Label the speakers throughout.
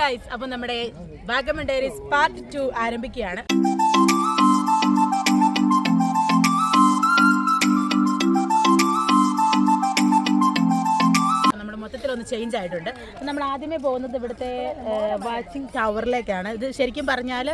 Speaker 1: Guys അപ്പൊ നമ്മുടെ Vagamon diaries part two ആരംഭിക്കുകയാണ്. മൊത്തത്തിലൊന്ന് ചേഞ്ച് ആയിട്ടുണ്ട്. നമ്മൾ ആദ്യമേ പോകുന്നത് ഇവിടുത്തെ വാച്ചിങ് ടവറിലേക്കാണ്. ഇത് ശരിക്കും പറഞ്ഞാൽ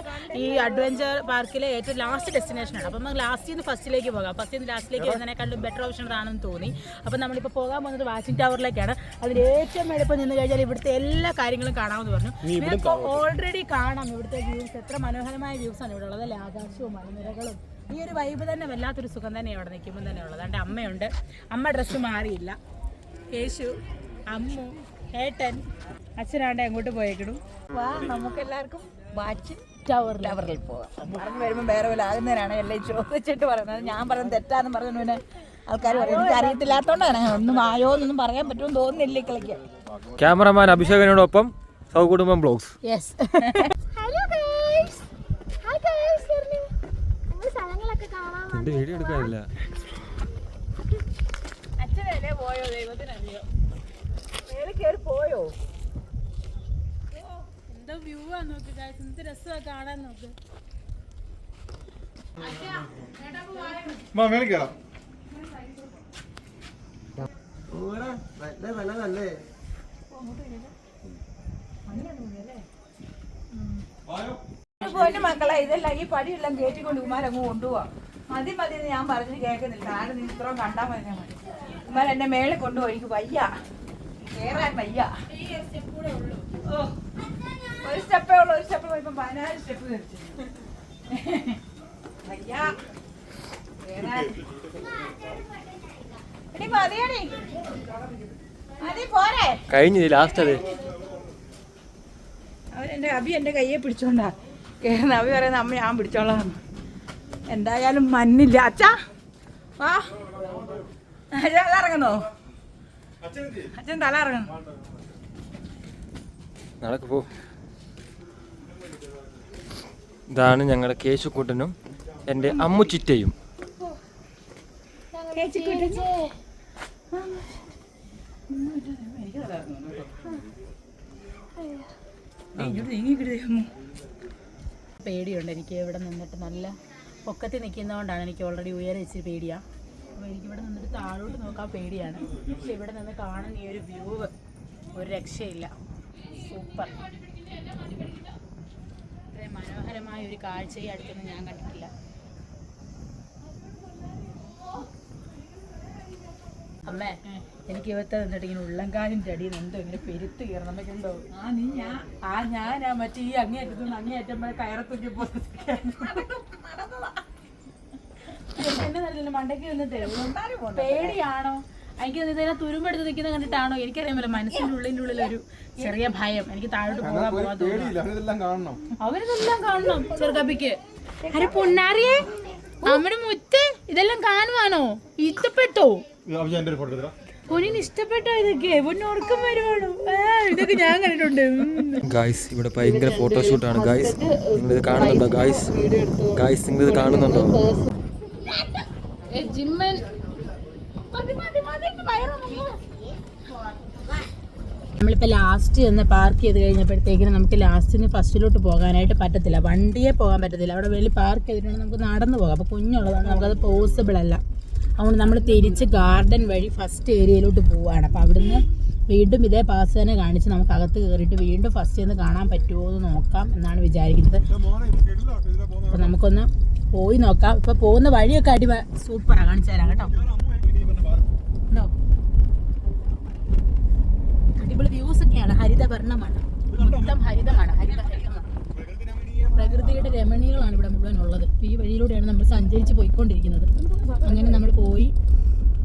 Speaker 1: ഈ അഡ്വഞ്ചർ പാർക്കിലെ ഏറ്റവും ലാസ്റ്റ് ഡെസ്റ്റിനേഷനാണ് അപ്പം നമുക്ക് ലാസ്റ്റിൽ നിന്ന് ഫസ്റ്റിലേക്ക് പോകാം. ഫസ്റ്റിൽ നിന്ന് ലാസ്റ്റിലേക്ക് വരുന്നതിനേക്കാളും ബെറ്റർ ഓപ്ഷൻ ആണെന്ന് തോന്നി. അപ്പം നമ്മളിപ്പോൾ പോകാൻ പോകുന്നത് വാച്ചിങ് ടവറിലേക്കാണ്. അതിൽ ഏറ്റവും എളുപ്പം നിന്ന് കഴിഞ്ഞാൽ ഇവിടുത്തെ എല്ലാ കാര്യങ്ങളും കാണാമെന്ന് പറഞ്ഞു. നിങ്ങൾക്ക് ഓൾറെഡി കാണാം. ഇവിടുത്തെ വ്യൂസ് എത്ര മനോഹരമായ വ്യൂസ് ആണ് ഇവിടെ ഉള്ളത്. അല്ലേ? ആകാശവും മലനിരകളും. ഈ ഒരു വൈബ് തന്നെ വല്ലാത്തൊരു സുഖം തന്നെ അവിടെ നിൽക്കുമ്പോൾ തന്നെ ഉള്ളത്. എന്റെ അമ്മയുണ്ട്. അമ്മ ഡ്രസ്സ് മാറിയില്ല. യേശു അമ്മു ഏട്ടൻ അച്ഛനാണ്ട് അങ്ങോട്ട് പോയേക്കിടും
Speaker 2: വാ നമുക്ക് എല്ലാവർക്കും വാച്ച് ടവർ ടവറിൽ പോകാം പറഞ്ഞു വരുമ്പോൾ വേറെ പോലെ ആകുന്നതിനാണ് എല്ലാം ചോദിച്ചിട്ട് പറയുന്നത്. ഞാൻ പറയുന്നത് തെറ്റാന്ന് പറഞ്ഞു പിന്നെ ആൾക്കാർ പറയും എനിക്ക് അറിയത്തില്ലാത്തോണ്ടാണ് ഒന്നും ആയോ എന്നൊന്നും പറയാൻ പറ്റുമെന്ന് തോന്നുന്നില്ല കളിക്ക്
Speaker 3: ക്യാമറമാൻ അഭിഷേകനോടൊപ്പം സൗകുടുംബം blogs.
Speaker 1: Yes
Speaker 4: hello guys hi guys നമ്മൾ സ്ഥലങ്ങളൊക്കെ കാണാൻ
Speaker 3: എന്റെ വീഡിയോ എടുക്കാനില്ല?
Speaker 1: അച്ഛനല്ലേ പോയോ ദൈവത്തിനറിയോ?
Speaker 2: മേലെ കയറി പോയോ?
Speaker 1: എന്താ വ്യൂ ആ നോക്ക് guys. എന്ത് രസമാ കാണാൻ നോക്ക്.
Speaker 2: പോയിട്ട് മക്കളെ? ഇതെല്ലാം ഈ പടിയെല്ലാം കയറ്റിക്കൊണ്ട് ഉമാരങ്ങ് കൊണ്ടുപോവാ. മതി മതി എന്ന് ഞാൻ പറഞ്ഞിട്ട് കേൾക്കുന്നില്ല. ആരും നീ ഇത്രയും കണ്ടാൽ മതി എന്നെ മേലെ കൊണ്ടുപോയി എനിക്ക് വയ്യ. കേറാൻ വയ്യ. ഓ ഒരു സ്റ്റെപ്പേ ഉള്ളൂ ഒരു സ്റ്റെപ്പ് ഇപ്പം പതിനാല് സ്റ്റെപ്പ് കയറിച്ചു വയ്യ. കേറാൻ.
Speaker 3: ലാസ്റ്റ് അത്.
Speaker 2: എന്റെ അഭി എന്റെ കയ്യെ പിടിച്ചോണ്ടാ. കേറുന്ന അഭി പറയുന്ന അമ്മ ഞാൻ പിടിച്ചോളാം. എന്തായാലും മഞ്ഞില്ല. അച്ഛാ വാ. ഇറങ്ങുന്നോ? അച്ഛൻ തല
Speaker 3: നടക്ക് പോ. ഇതാണ് ഞങ്ങളുടെ കേശുക്കുട്ടനും എന്റെ അമ്മുച്ചിറ്റയും.
Speaker 1: പേടിയുണ്ട് എനിക്ക് ഇവിടെ നിന്നിട്ട് നല്ല പൊക്കത്തിൽ നിൽക്കുന്നതുകൊണ്ടാണ് എനിക്ക് ഓൾറെഡി ഉയരം ഇച്ചിരി പേടിയാ. അപ്പോൾ എനിക്ക് ഇവിടെ നിന്നിട്ട് താഴോട്ട് നോക്കാൻ പേടിയാണ്. പക്ഷെ ഇവിടെ നിന്ന് കാണുന്ന ഈ ഒരു വ്യൂ ഒരു രക്ഷയില്ല. സൂപ്പർ ഇത്രയും മനോഹരമായ ഒരു കാഴ്ച ഈ അടുത്തൊന്നും ഞാൻ കണ്ടിട്ടില്ല. അമ്മേ എനിക്ക് ഇവത്തെ നിന്നിട്ട് ഇങ്ങനെ ഉള്ളംകാലിന്റെ അടിയിൽ നിന്ന് എന്തോ ഇങ്ങനെ പെരുത്ത് കയറണം അമ്മയ്ക്കുണ്ടോ
Speaker 2: ആ നീ ഞാൻ
Speaker 1: ആ ഞാനാ മറ്റേ ഈ അങ്ങേറ്റത്തു നിന്ന് അങ്ങേയറ്റം വരെ കയറത്തൊക്കെ എന്നെ നല്ല മണ്ടയ്ക്ക് നിന്നിട്ട് പേടിയാണോ? എനിക്ക് ഇതിനെ തുരുമ്പെടുത്ത് നിൽക്കുന്ന കണ്ടിട്ടാണോ? എനിക്കറിയാമല്ലോ മനസ്സിന്റെ ഉള്ളിന്റെ ഉള്ളിൽ ഒരു ചെറിയ ഭയം. എനിക്ക് താഴോട്ട് പോകാൻ പോകാൻ അവരിതെല്ലാം കാണണം. ചെറുകപ്പിക്ക്. അരെ പൊന്നാറിയേ നമ്മുടെ മുത്ത് ഇതെല്ലാം കാണുവാനോ ഇഷ്ടപ്പെട്ടോ.
Speaker 3: ഗായ്സ് ഇവിടെ ഭയങ്കര ഫോട്ടോഷൂട്ടാണ് ഗായ്സ് നിങ്ങളിത് കാണുന്നുണ്ടോ? ഗായ്സ് ഗായ്സ് നിങ്ങളിത് കാണുന്നുണ്ടോ?
Speaker 1: ജിമ്മൻ. നമ്മളിപ്പോൾ ലാസ്റ്റ് ചെന്ന് പാർക്ക് ചെയ്ത് കഴിഞ്ഞപ്പോഴത്തേക്കിനും നമുക്ക് ലാസ്റ്റിന് ഫസ്റ്റിലോട്ട് പോകാനായിട്ട് പറ്റത്തില്ല. വണ്ടിയെ പോകാൻ പറ്റത്തില്ല. അവിടെ വലിയ പാർക്ക് ചെയ്തിട്ടുണ്ടെങ്കിൽ നമുക്ക് നടന്നു പോകാം. അപ്പോൾ കുഞ്ഞുള്ളതാണ് നമുക്കത് പോസിബിൾ അല്ല. അതുകൊണ്ട് നമ്മൾ തിരിച്ച് ഗാർഡൻ വഴി ഫസ്റ്റ് ഏരിയയിലോട്ട് പോവുകയാണ് അപ്പോൾ അവിടുന്ന് വീണ്ടും ഇതേ പാസ് തന്നെ കാണിച്ച് നമുക്ക് അകത്ത് കയറിയിട്ട് വീണ്ടും ഫസ്റ്റ് ചെന്ന് കാണാൻ പറ്റുമോ എന്ന് നോക്കാം എന്നാണ് വിചാരിക്കുന്നത്. അപ്പം നമുക്കൊന്ന് പോയി നോക്കാം. ഇപ്പം പോകുന്ന വഴിയൊക്കെ അടി സൂപ്പറാണ് കാണിച്ചു തരാം കേട്ടോ. ഉണ്ടോ? അടിപൊളി വ്യൂസ് ഒക്കെയാണ്. ഹരിതവർണമാണ് മൊത്തം ഹരിതമാണ്. ഹരിത പ്രകൃതിയുടെ രമണീയങ്ങളാണ് ഇവിടെ മുഴുവൻ ഉള്ളത്. ഈ വഴിയിലൂടെയാണ് നമ്മൾ സഞ്ചരിച്ച് പോയിക്കൊണ്ടിരിക്കുന്നത്. അങ്ങനെ നമ്മൾ പോയി.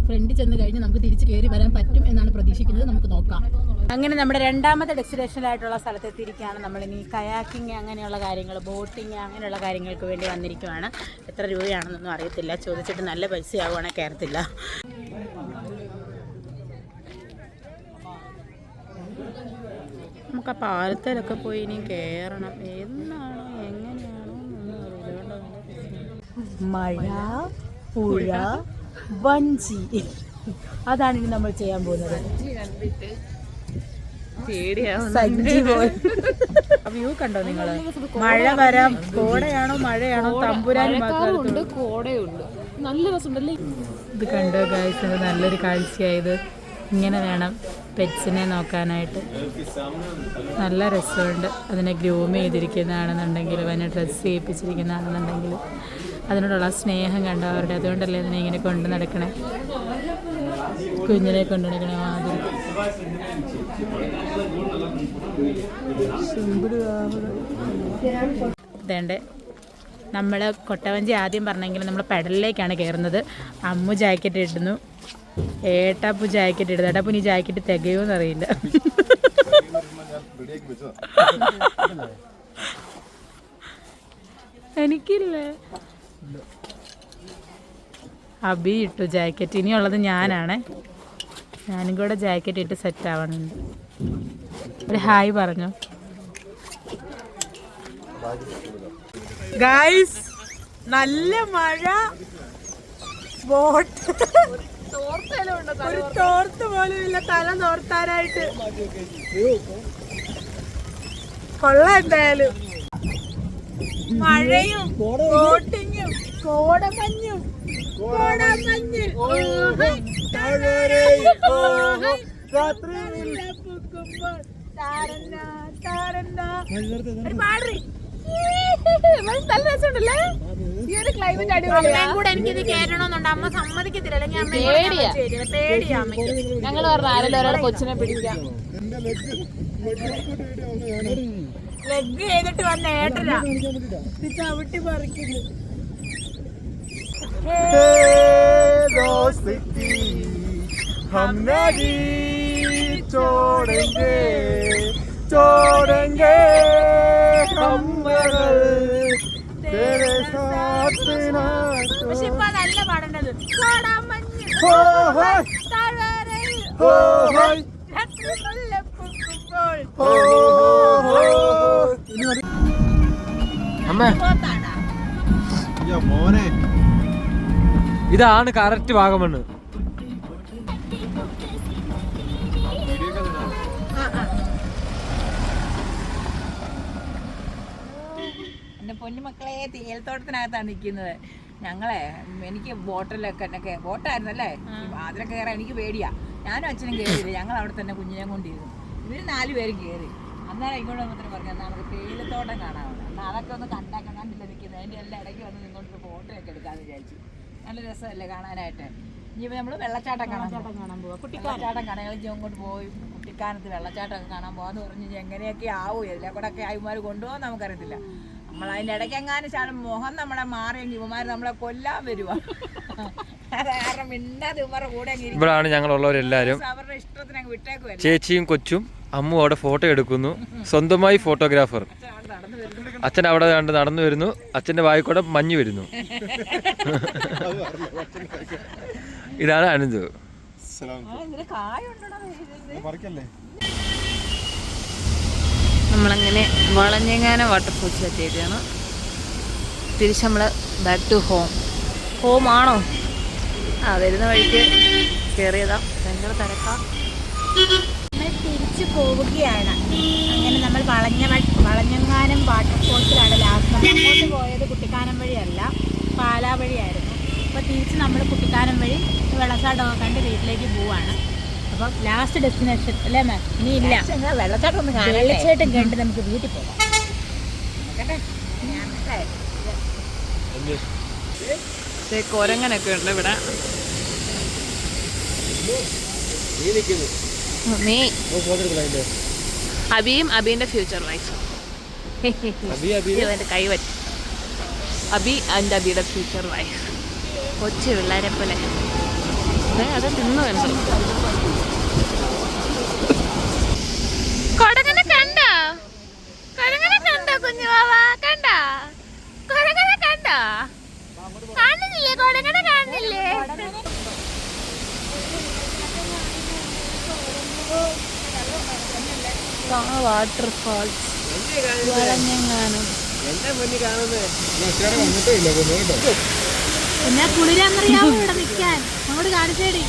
Speaker 1: ഫ്രണ്ടിൽ ചെന്ന് കഴിഞ്ഞ് നമുക്ക് തിരിച്ച് കയറി വരാൻ പറ്റും എന്നാണ് പ്രതീക്ഷിക്കുന്നത്. നമുക്ക് നോക്കാം. അങ്ങനെ നമ്മുടെ രണ്ടാമത്തെ ഡെസ്റ്റിനേഷനായിട്ടുള്ള സ്ഥലത്തെത്തിയിരിക്കുകയാണ് നമ്മളിനി കയാക്കിങ് അങ്ങനെയുള്ള കാര്യങ്ങൾ ബോട്ടിങ് അങ്ങനെയുള്ള കാര്യങ്ങൾക്ക് വേണ്ടി വന്നിരിക്കുകയാണ് എത്ര രൂപയാണെന്നൊന്നും അറിയത്തില്ല. ചോദിച്ചിട്ട് നല്ല പൈസയാവുകയാണെങ്കിൽ കയറത്തില്ല നമുക്ക് ആ പാലത്തിലൊക്കെ പോയി ഇനി കയറണം എന്നാണോ? എങ്ങനെയാണോ ഒന്നും അറിയില്ല. മഴ പുഴ വഞ്ചി അതാണ് ഇനി നമ്മൾ ചെയ്യാൻ പോകുന്നത്. വ്യൂ കണ്ടോ നിങ്ങൾ? മഴ വരാം. കോടയാണോ മഴയാണോ? തമ്പുരാൻ
Speaker 5: ഉണ്ട് കോടയുണ്ട്. നല്ല രസമുണ്ടല്ലേ?
Speaker 1: ഇത് കണ്ടോ ഗായ്സ് ഇത് നല്ലൊരു കാഴ്ചയായത്. ഇങ്ങനെ വേണം പെറ്റ്സിനെ നോക്കാനായിട്ട്. നല്ല രസമുണ്ട്. അതിനെ ഗ്രൂം ചെയ്തിരിക്കുന്നതാണെന്നുണ്ടെങ്കിൽ അതിനെ ഡ്രസ്സ് ചെയ്യിപ്പിച്ചിരിക്കുന്നതാണെന്നുണ്ടെങ്കിൽ അതിനോടുള്ള സ്നേഹം കണ്ട അവരുടെ അതുകൊണ്ടല്ലേ അതിനെ ഇങ്ങനെ കൊണ്ടു നടക്കണേ? കുഞ്ഞിനെ കൊണ്ടു നടക്കണേ മാതിരി. ഇതേണ്ടേ? നമ്മൾ കൊട്ടവഞ്ചി ആദ്യം പറഞ്ഞെങ്കിൽ നമ്മൾ പെടലിലേക്കാണ് കയറുന്നത്. അമ്മു ജാക്കറ്റ് ഇടുന്നു. ഏട്ടാപ്പു ജാക്കറ്റ് ഇടുന്നു. ഏട്ടാപ്പു നീ ജാക്കറ്റ് തികയോന്ന് അറിയില്ല. എനിക്കില്ലേ? അബി ഇട്ടു ജാക്കറ്റ്. ഇനിയുള്ളത് ഞാനാണ്. ഞാനും കൂടെ ജാക്കറ്റ് ഇട്ട് സെറ്റ് ആവണുണ്ട്. ഒരു ഹായ് പറഞ്ഞു. ഗൈസ് നല്ല മഴ. ബോട്ട് ഒരു തോർത്ത് പോലും തല തോർത്താനായിട്ട്. കൊള്ള എന്തായാലും. മഴയും ബോട്ടിങ്ങും കോടമഞ്ഞും കോടമഞ്ഞിൽ.
Speaker 5: നല്ല രസമുണ്ടല്ലേ? ഈ ഒരു ക്ലൈമറ്റ് അടിപൊളിയാ.
Speaker 1: അമ്മയും കൂടെ എനിക്കിത് കേട്ടണമെന്നുണ്ട് അമ്മ സമ്മതിക്കത്തില്ല. അല്ലെങ്കിൽ അമ്മ. പേടിയാ. അമ്മയ്ക്ക്.
Speaker 5: ഞങ്ങൾ പറഞ്ഞ ആരെങ്കിലും ഒരാളെ കൊച്ചിനെ പിടിക്കാം.
Speaker 1: ലെഗ് ചെയ്തിട്ട് വന്ന ഏട്ടനാ. ചവിട്ടി പറിക്കുന്നു.
Speaker 3: हम नहीं छोड़ेंगे छोड़ेंगे हम मगर तेरे साथ ना
Speaker 1: പക്ഷെ ഇപ്പൊ നല്ല പാടേണ്ടത് കോടാമഞ്ഞ്
Speaker 3: हो होय
Speaker 1: താഴ്വരയിൽ
Speaker 3: हो होय
Speaker 1: രാത്രി മുല്ലപ്പൂക്കുമ്പോൾ
Speaker 3: हो हो അമ്മ
Speaker 1: പോത്താടാ.
Speaker 3: മോനെ ഇതാണ് കറക്റ്റ് വാഗമണ്ണ്
Speaker 2: എന്റെ പൊന്നുമക്കളെ തേയിലത്തോട്ടത്തിനകത്താണ് നിൽക്കുന്നത് ഞങ്ങളെ എനിക്ക് ബോട്ടിലൊക്കെ എന്നൊക്കെ ബോട്ടായിരുന്നു അല്ലേ അതിലൊക്കെ കയറാൻ എനിക്ക് പേടിയാ. ഞാനും അച്ഛനും കയറിയില്ല ഞങ്ങൾ അവിടെ തന്നെ കുഞ്ഞിനെ കൊണ്ടിരുന്നു. ഇവർ നാല് പേരും കയറി അന്നേരം ഇങ്ങോട്ട് വന്നിട്ട് പറഞ്ഞു എന്നാൽ നമുക്ക് തേയിലത്തോട്ടം കാണാൻ എന്നാൽ അതൊക്കെ ഒന്ന് കണ്ടാക്കാൻ കണ്ടില്ല നിൽക്കുന്നത്? അതിന്റെ എല്ലാം ഇടയ്ക്ക് വന്ന് നിന്നോട്ട് ഫോട്ടോ ഒക്കെ എടുക്കാമെന്ന് വിചാരിച്ചു. നല്ല രസമല്ലേ കാണാനായിട്ട്. ഇനിയിപ്പോൾ നമ്മൾ വെള്ളച്ചാട്ടം കാണാൻ.
Speaker 1: കാണാൻ പോവാം.
Speaker 2: വെള്ളച്ചാട്ടം കാണാൻ ഞങ്ങൾ അങ്ങോട്ട് പോയി. കുട്ടിക്കാനത്ത് വെള്ളച്ചാട്ടമൊക്കെ കാണാൻ പോകാന്ന് പറഞ്ഞു എങ്ങനെയൊക്കെ ആവും? എല്ലാം കൂടെ ഒക്കെ ആയിമാർ കൊണ്ടുപോകാൻ നമുക്കറിയത്തില്ല. നമ്മൾ അതിന്റെ ഇടയ്ക്ക് എങ്ങാനും ചാലും മുഖം നമ്മളെ മാറിയെങ്കിൽ ഇവമാർ നമ്മളെ കൊല്ലാൻ വരുവാ. കാരണം മിണ്ടാതെ കൂടെ അങ്ങ് ഇരിക്കും.
Speaker 3: ഇവിടാണ് ഞങ്ങളുള്ളവരെല്ലാവരും
Speaker 2: അവരുടെ ഇഷ്ടത്തിന് അങ്ങ് വിട്ടേക്കുവല്ല.
Speaker 3: ചേച്ചിയും കൊച്ചും അമ്മു അവിടെ ഫോട്ടോ എടുക്കുന്നു. സ്വന്തമായി ഫോട്ടോഗ്രാഫർ. അച്ഛൻ അവിടെ കണ്ട് നടന്നു വരുന്നു. അച്ഛന്റെ വായിക്കൂടെ കൂടെ മഞ്ഞ് വരുന്നു. ഇതാണ് അനന്ത്.
Speaker 5: നമ്മളങ്ങനെ വളഞ്ഞെങ്ങാനം വാട്ടർഫോൾസ് എത്തിയിട്ടാണ് തിരിച്ച് നമ്മൾ ബാക്ക് ടു ഹോം ഹോം ആണോ? ആ വരുന്ന വഴിക്ക് കയറിയതാ ഭയങ്കര തിരക്കാ.
Speaker 1: നമ്മൾ തിരിച്ചു പോവുകയാണ്. അങ്ങനെ നമ്മൾ വളഞ്ഞ വാട്ടർഫോൾസിലാണ് ലാസ്റ്റ് നമ്മൾ അങ്ങോട്ട് പോയത് കുട്ടിക്കാനം വഴിയല്ല പാലാ വഴിയായിരുന്നു. അപ്പോൾ തിരിച്ച് നമ്മൾ കുട്ടിക്കാനം വഴി വെള്ളച്ചാട്ടമൊക്കെ കണ്ട് വീട്ടിലേക്ക് പോവാണ്. അപ്പോൾ ലാസ്റ്റ് ഡെസ്റ്റിനേഷൻ അല്ലേ മാം ഇനി ഇല്ല.
Speaker 2: വെള്ളച്ചാട്ടം ഒന്ന് കാണാം
Speaker 1: വെള്ളച്ചാട്ടം കണ്ട് നമുക്ക് വീട്ടിൽ പോകാം
Speaker 5: കൊരങ്ങനൊക്കെ ഉണ്ട് ഇവിടെ. അബിയും അബീന്റെ ഫ്യൂച്ചർ വൈഫ് ഇവന്റെ കൈ പറ്റി അബി ആൻഡ് അബിയുടെ ഫ്യൂച്ചർ വൈഫ് കൊച്ചു പിള്ളേരെ പോലെ. അത് തിന്നു വേണ്ട കൊടങ്ങനെ കണ്ടോ? കൊടങ്ങനെ കണ്ടോ കുഞ്ഞുവാവ കണ്ടോ? കൊടങ്ങനെ കണ്ടോ? കാണുന്നില്ലേ? കൊടങ്ങനെ കാണുന്നില്ലേ? വാട്ടർഫാൾസ് വളഞ്ഞെങ്ങാനും.
Speaker 1: പിന്നെ കുളിരാന്നറിയാവോ ഇവിടെ നിൽക്കാൻ? അങ്ങോട്ട് കാണിച്ചേടി.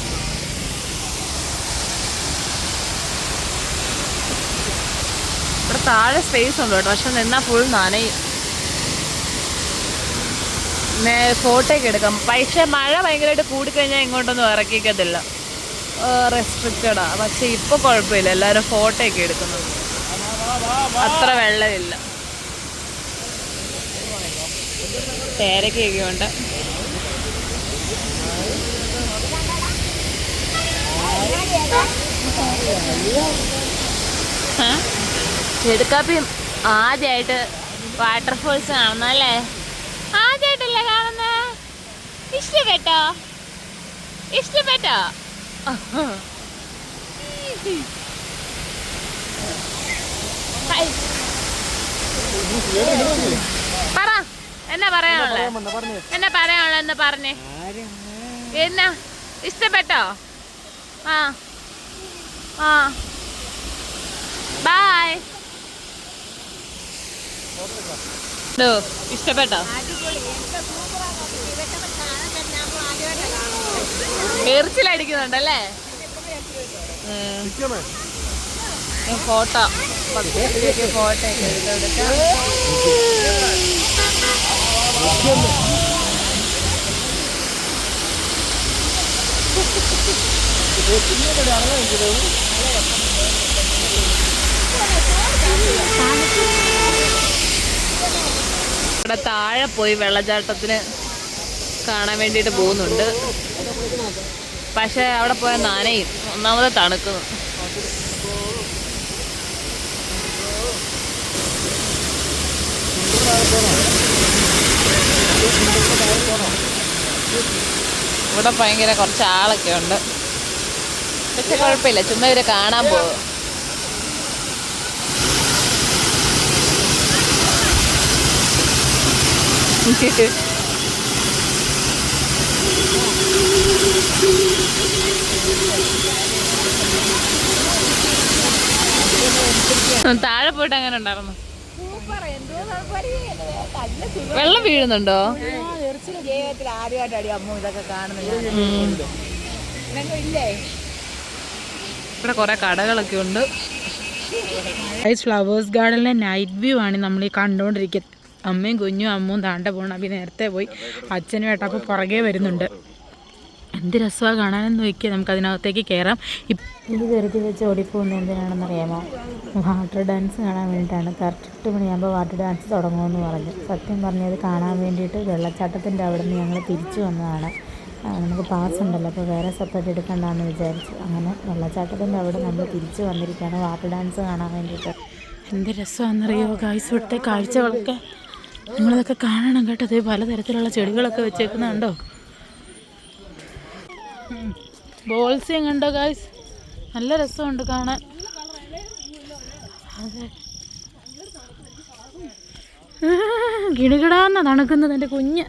Speaker 5: താഴെ സ്പേസ് ഉണ്ട് കേട്ടോ. പക്ഷെ നിന്നാ ഫുൾ നനയും. ഫോട്ടോ ഒക്കെ എടുക്കാം. പക്ഷെ മഴ ഭയങ്കരമായിട്ട് കൂടിക്കഴിഞ്ഞാൽ ഇങ്ങോട്ടൊന്നും ഇറക്കിക്കത്തില്ല. റെസ്ട്രിക്റ്റഡാ പക്ഷെ ഇപ്പൊ കുഴപ്പമില്ല. എല്ലാവരും ഫോട്ടോ ഒക്കെ എടുക്കുന്നത്. അത്ര വെള്ളമില്ല. പേരക്കൊക്കെ ഉണ്ട് ചെടുക്കാപ്പി ആദ്യമായിട്ട് വാട്ടർഫോൾസ് കാണുന്നല്ലേ ആദ്യമായിട്ടല്ലേ കാണുന്ന? ഇഷ്ടപ്പെട്ടോ? ഇഷ്ടപ്പെട്ടോ. പറ. എന്നാ പറയാനുള്ള? എന്നാ പറയാനുള്ള എന്ന് പറഞ്ഞേ. എന്നാ? ഇഷ്ടപ്പെട്ടോ? ആ. ആ. ബായ്. ഇഷ്ടപ്പെട്ടോ? എറിച്ചിലടിക്കുന്നുണ്ടല്ലേ? ഫോട്ടോ. ഇവിടെ താഴെ പോയി വെള്ളച്ചാട്ടത്തിന് കാണാൻ വേണ്ടിയിട്ട് പോകുന്നുണ്ട്. പക്ഷെ അവിടെ പോയ നാനയും. ഒന്നാമത് തണുക്കുന്നു. ഇവിടെ ഭയങ്കര കുറച്ച് ആളൊക്കെ ഉണ്ട്. പക്ഷെ കുഴപ്പമില്ല ചുമ്മാ ഇവരെ കാണാൻ പോകും താഴെ പോയിട്ട് അങ്ങനെ ഉണ്ടായിരുന്നു? വെള്ളം വീഴുന്നുണ്ടോ?
Speaker 2: ജീവിതത്തിൽ അടി അമ്മ ഇതൊക്കെ കാണുന്നുണ്ട് ഇല്ലേ?
Speaker 5: ഇവിടെ കുറെ കടകളൊക്കെ ഉണ്ട്.
Speaker 6: ഐസ് ഫ്ലവേഴ്സ് ഗാർഡനിലെ നൈറ്റ് വ്യൂ ആണ് നമ്മൾ ഈ കണ്ടുകൊണ്ടിരിക്കുന്നത് അമ്മയും കുഞ്ഞും അമ്മയും താണ്ട പോകണം അപ്പം നേരത്തെ പോയി. അച്ഛനും ഏട്ടപ്പോൾ പുറകെ വരുന്നുണ്ട്. എന്ത് രസമാണ് കാണാനെന്ന് നോക്കിയാൽ നമുക്ക് അതിനകത്തേക്ക് കയറാം ഇത് കരുതി വെച്ച് ഓടിപ്പോകുന്നത് എന്തിനാണെന്ന് അറിയാമോ വാട്ടർ ഡാൻസ് കാണാൻ വേണ്ടിയിട്ടാണ്. കറക്റ്റ് എട്ട് മണിയാകുമ്പോൾ വാട്ടർ ഡാൻസ് തുടങ്ങുമെന്ന് പറഞ്ഞു. സത്യം പറഞ്ഞത് കാണാൻ വേണ്ടിയിട്ട് വെള്ളച്ചാട്ടത്തിന്റെ അവിടെ നിന്ന് ഞങ്ങൾ തിരിച്ചു വന്നതാണ്. നമുക്ക് പാസ് ഉണ്ടല്ലോ. അപ്പോൾ വേറെ സെപ്പറേറ്റ് എടുക്കണ്ടെന്ന് വിചാരിച്ചു. അങ്ങനെ വെള്ളച്ചാട്ടത്തിന്റെ അവിടെ നമ്മൾ തിരിച്ചു വന്നിരിക്കുകയാണ്. വാട്ടർ ഡാൻസ് കാണാൻ വേണ്ടിയിട്ട്. എന്ത് രസമാണെന്നറിയോ കായ്സ് ഇവിടുത്തെ കാഴ്ചകളൊക്കെ. നിങ്ങളിതൊക്കെ കാണണം കേട്ടോ. അതേ പലതരത്തിലുള്ള ചെടികളൊക്കെ വെച്ചേക്കുന്നുണ്ടോ? ബോൾസിയും കണ്ടോ ഗായ്സ് നല്ല രസമുണ്ട് കാണാൻ. അതെ. കിടുകിടാന്ന തണുക്കുന്നത് എന്റെ കുഞ്ഞ്.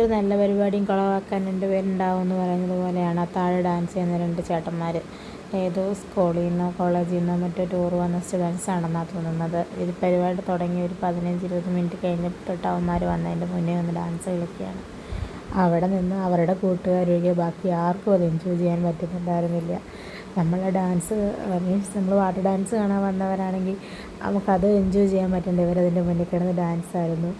Speaker 6: ഏതൊരു നല്ല പരിപാടിയും കുളവാക്കാൻ രണ്ട് പേരുണ്ടാവും എന്ന് പറയുന്നത് പോലെയാണ്. ആ താഴെ ഡാൻസ് ചെയ്യുന്ന രണ്ട് ചേട്ടന്മാർ ഏതോ സ്കൂളിൽ നിന്നോ കോളേജിൽ നിന്നോ മറ്റോ ടൂർ വന്ന സ്റ്റുഡൻസ് ആണെന്നാണ് തോന്നുന്നത്. ഇത് പരിപാടി തുടങ്ങി ഒരു പതിനഞ്ച് ഇരുപത് മിനിറ്റ് കഴിഞ്ഞപ്പോൾ തൊട്ട് അവന്മാർ വന്നതിന്റെ മുന്നേ ഒന്ന് ഡാൻസ് കളിക്കുകയാണ്. അവിടെ നിന്ന് അവരുടെ കൂട്ടുകാരൊഴികെ ബാക്കി ആർക്കും അത് എൻജോയ് ചെയ്യാൻ പറ്റുന്നുണ്ടായിരുന്നില്ല. നമ്മൾ ഡാൻസ് മീൻസ് നമ്മൾ വാട്ടർ ഡാൻസ് കാണാൻ വന്നവരാണെങ്കിൽ നമുക്കത് എൻജോയ് ചെയ്യാൻ പറ്റണ്ടേ? ഇവരതിന്റെ മുന്നിൽ കിടന്ന് ഡാൻസ് ആയിരുന്നു.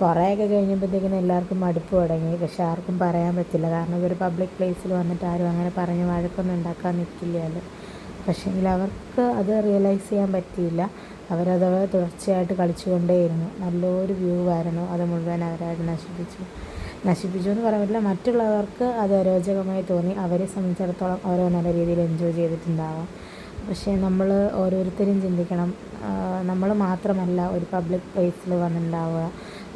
Speaker 6: കുറേയൊക്കെ കഴിഞ്ഞപ്പോഴത്തേക്കിനും എല്ലാവർക്കും മടുപ്പ് തുടങ്ങി. പക്ഷെ ആർക്കും പറയാൻ പറ്റില്ല. കാരണം ഇതൊരു പബ്ലിക് പ്ലേസിൽ വന്നിട്ട് ആരും അങ്ങനെ പറഞ്ഞ് വഴക്കൊന്നും ഉണ്ടാക്കാൻ നിൽക്കില്ലല്ലോ പക്ഷേങ്കിൽ അവർക്ക് അത് റിയലൈസ് ചെയ്യാൻ പറ്റിയില്ല. അവരത് തുടർച്ചയായിട്ട് കളിച്ചുകൊണ്ടേയിരുന്നു. നല്ലൊരു വ്യൂ ആയിരുന്നു. അത് മുഴുവൻ അവരായിട്ട് നശിപ്പിച്ചു. നശിപ്പിച്ചു എന്ന് പറയാൻ പറ്റില്ല. മറ്റുള്ളവർക്ക് അത് അരോചകമായി തോന്നി. അവരെ സംബന്ധിച്ചിടത്തോളം അവരോ നല്ല രീതിയിൽ എൻജോയ് ചെയ്തിട്ടുണ്ടാവാം. പക്ഷേ നമ്മൾ ഓരോരുത്തരും ചിന്തിക്കണം. നമ്മൾ മാത്രമല്ല ഒരു പബ്ലിക് പ്ലേസിൽ വന്നിട്ടുണ്ടാവുക.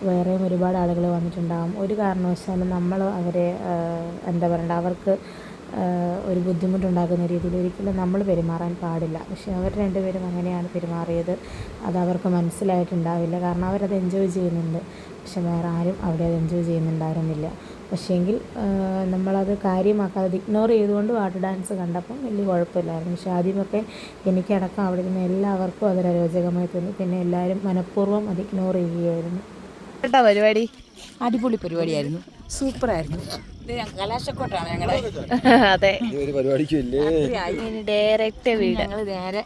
Speaker 6: വേറെയും ഒരുപാട് ആളുകൾ വന്നിട്ടുണ്ടാകും ഒരു കാരണവശാലും നമ്മൾ അവരെ എന്താ പറയണ്ട അവർക്ക് ഒരു ബുദ്ധിമുട്ടുണ്ടാക്കുന്ന രീതിയിൽ ഒരിക്കലും നമ്മൾ പെരുമാറാൻ പാടില്ല. പക്ഷേ അവർ രണ്ടുപേരും അങ്ങനെയാണ് പെരുമാറിയത്. അത് അവർക്ക് മനസ്സിലായിട്ടുണ്ടാവില്ല. കാരണം അവരത് എൻജോയ് ചെയ്യുന്നുണ്ട്. പക്ഷെ വേറെ ആരും അവിടെ അത് എൻജോയ് ചെയ്യുന്നുണ്ടായിരുന്നില്ല. പക്ഷേങ്കിൽ നമ്മളത് കാര്യമാക്കാതെ ഇഗ്നോർ ചെയ്തുകൊണ്ട് വാട്ടർ ഡാൻസ് കണ്ടപ്പം വലിയ കുഴപ്പമില്ലായിരുന്നു. പക്ഷേ ആദ്യമൊക്കെ എനിക്കടക്കം അവിടെ ഇരുന്ന എല്ലാവർക്കും അതൊരു അരോചകമായി തോന്നി. പിന്നെ എല്ലാവരും മനഃപൂർവം അത് ഇഗ്നോർ ചെയ്യുകയായിരുന്നു.
Speaker 5: കേട്ടോ പരിപാടി
Speaker 2: അടിപൊളി പരിപാടിയായിരുന്നു സൂപ്പറായിരുന്നു ആയിരുന്നു കലാശക്കോട്ടാണ് ഞങ്ങളുടെ
Speaker 5: അതെ ഡയറക്റ്റ് വീട്
Speaker 2: ഞങ്ങൾ നേരെ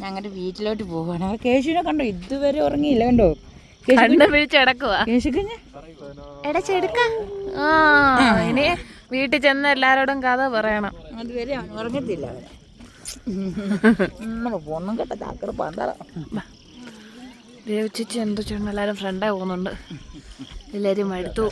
Speaker 2: ഞങ്ങളുടെ വീട്ടിലോട്ട് പോവാണ് കേശുവിനെ കണ്ടോ ഇതുവരെ ഉറങ്ങിയില്ല കണ്ടോ
Speaker 5: കണ്ണ് പിടിച്ചടക്കുവാ
Speaker 2: കേശുക്കുഞ്ഞ്
Speaker 5: എടാ ചെടുക്ക ആ ഇനി വീട്ടിൽ ചെന്ന് എല്ലാരോടും കഥ പറയണം
Speaker 2: അതുവരെ ഉറങ്ങത്തില്ല നമുക്ക് പോന്നും കേട്ട ചാക്കറ പന്തള
Speaker 5: ദേവച്ചിച്ച് എന്തോ ചെയ്യണം എല്ലാവരും ഫ്രണ്ടായി പോകുന്നുണ്ട്. എല്ലാവരും മടുത്തു.